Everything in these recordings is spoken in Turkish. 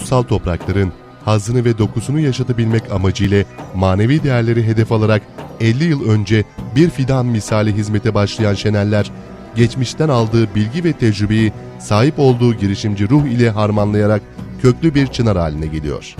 kutsal toprakların hazını ve dokusunu yaşatabilmek amacıyla manevi değerleri hedef alarak 50 yıl önce bir fidan misali hizmete başlayan Şeneller, geçmişten aldığı bilgi ve tecrübeyi sahip olduğu girişimci ruh ile harmanlayarak köklü bir çınar haline geliyor.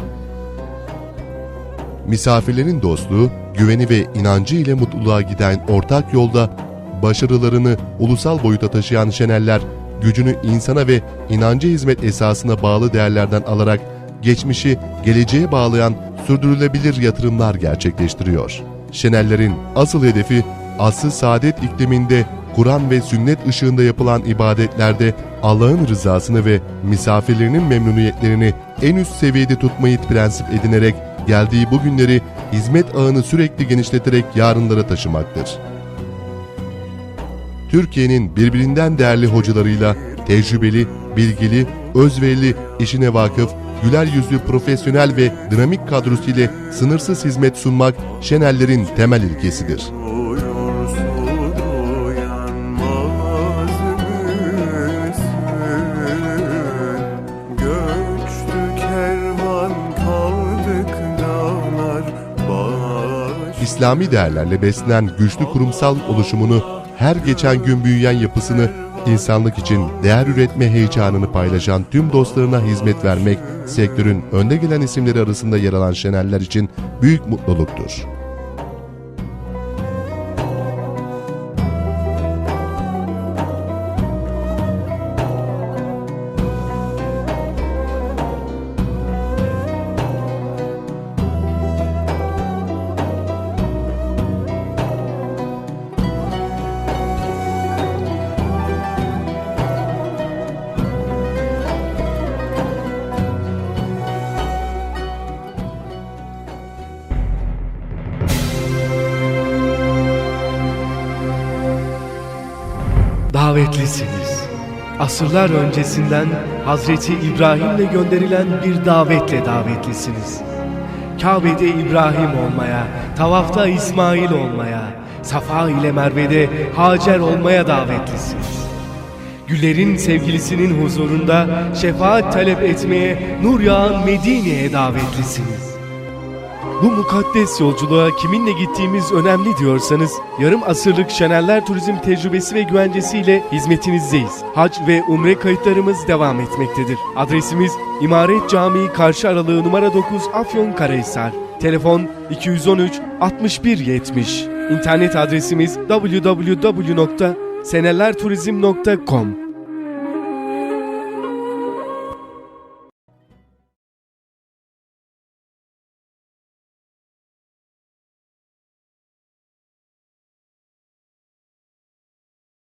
Misafirlerin dostluğu, güveni ve inancı ile mutluluğa giden ortak yolda başarılarını ulusal boyuta taşıyan Şeneller, gücünü insana ve inanca hizmet esasına bağlı değerlerden alarak geçmişi geleceğe bağlayan sürdürülebilir yatırımlar gerçekleştiriyor. Şenellerin asıl hedefi aslı saadet ikliminde Kur'an ve sünnet ışığında yapılan ibadetlerde Allah'ın rızasını ve misafirlerinin memnuniyetlerini en üst seviyede tutmayı prensip edinerek geldiği bu günleri hizmet ağını sürekli genişleterek yarınlara taşımaktır. Türkiye'nin birbirinden değerli hocalarıyla tecrübeli, bilgili, özverili, işine vakıf, güler yüzlü profesyonel ve dinamik kadrosuyla sınırsız hizmet sunmak Şenellerin temel ilkesidir. İslami değerlerle beslenen güçlü kurumsal oluşumunu, her geçen gün büyüyen yapısını, insanlık için değer üretme heyecanını paylaşan tüm dostlarına hizmet vermek, sektörün önde gelen isimleri arasında yer alan Şeneller için büyük mutluluktur. Davetlisiniz. Asırlar öncesinden Hazreti İbrahim'le gönderilen bir davetle davetlisiniz. Kabe'de İbrahim olmaya, tavafta İsmail olmaya, Safa ile Merve'de Hacer olmaya davetlisiniz. Güllerin sevgilisinin huzurunda şefaat talep etmeye nur yağan Medine'ye davetlisiniz. Bu mukaddes yolculuğa kiminle gittiğimiz önemli diyorsanız, yarım asırlık Şeneller Turizm tecrübesi ve güvencesiyle hizmetinizdeyiz. Hac ve umre kayıtlarımız devam etmektedir. Adresimiz İmaret Camii karşı aralığı numara 9 Afyon Karahisar. Telefon 213 61 70. İnternet adresimiz www.senellerturizm.com